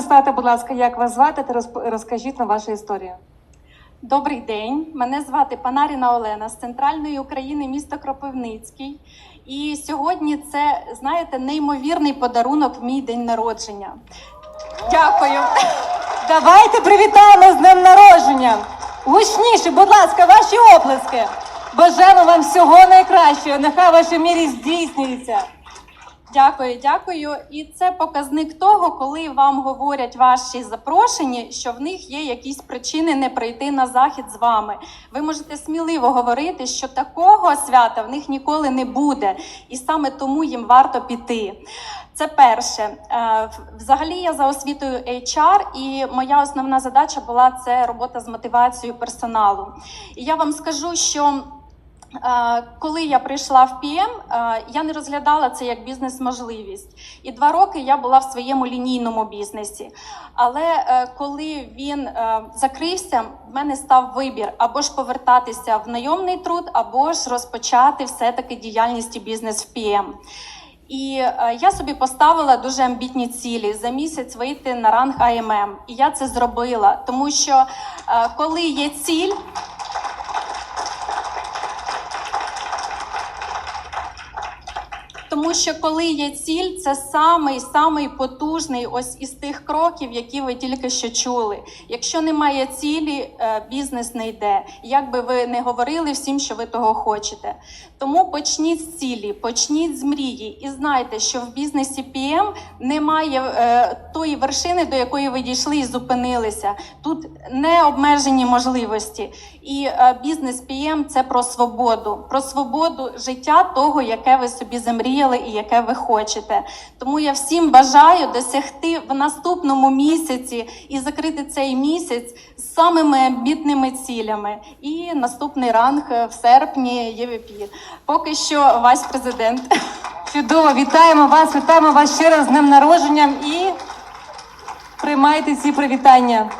представте, будь ласка, як вас звати та розкажіть нам вашу історію. Добрий день. Мене звати Панаріна Олена з центральної України, місто Кропивницький. І сьогодні це, знаєте, неймовірний подарунок в мій день народження. Дякую. Давайте привітаємо з днем народження. Гучніше, будь ласка, ваші оплески. Бажаємо вам всього найкращого. Нехай ваші мрії здійснюються. Дякую, дякую. І це показник того, коли вам говорять ваші запрошені, що в них є якісь причини не прийти на захід з вами. Ви можете сміливо говорити, що такого свята в них ніколи не буде, і саме тому їм варто піти. Це перше. Е, Взагалі я за освітою HR, і моя основна задача була це робота з мотивацією персоналу. І я вам скажу, що Коли я прийшла в ПІМ, е, я не розглядала це як бізнес-можливість. І два роки я була в своєму лінійному бізнесі. Але е, коли він е, закрився, в мене став вибір або ж повертатися в найомний труд, або ж розпочати все-таки діяльність і бізнес в ПІМ. І е, я собі поставила дуже амбітні цілі за місяць вийти на ранг АММ. І я це зробила, тому що е, коли є ціль. Тому що коли є ціль, це самий самий потужний ось із тих кроків, які ви тільки що чули. Якщо немає цілі, е, бізнес не йде. Як би ви не говорили всім, що ви того хочете. Тому почніть з цілі, почніть з мрії, і знайте, що в бізнесі PM немає е, тої вершини, до якої ви дійшли і зупинилися. Тут не обмежені можливості. І е, бізнес PM – це про свободу, про свободу життя того, яке ви собі замріяли і яке ви хочете. Тому я всім бажаю досягти в наступному місяці і закрити цей місяць з самими амбітними цілями. І наступний ранг е, в серпні ЄВП. Поки що ваш президент. Чудово, вітаємо вас, вітаємо вас ще раз з днем народження і приймайте ці привітання.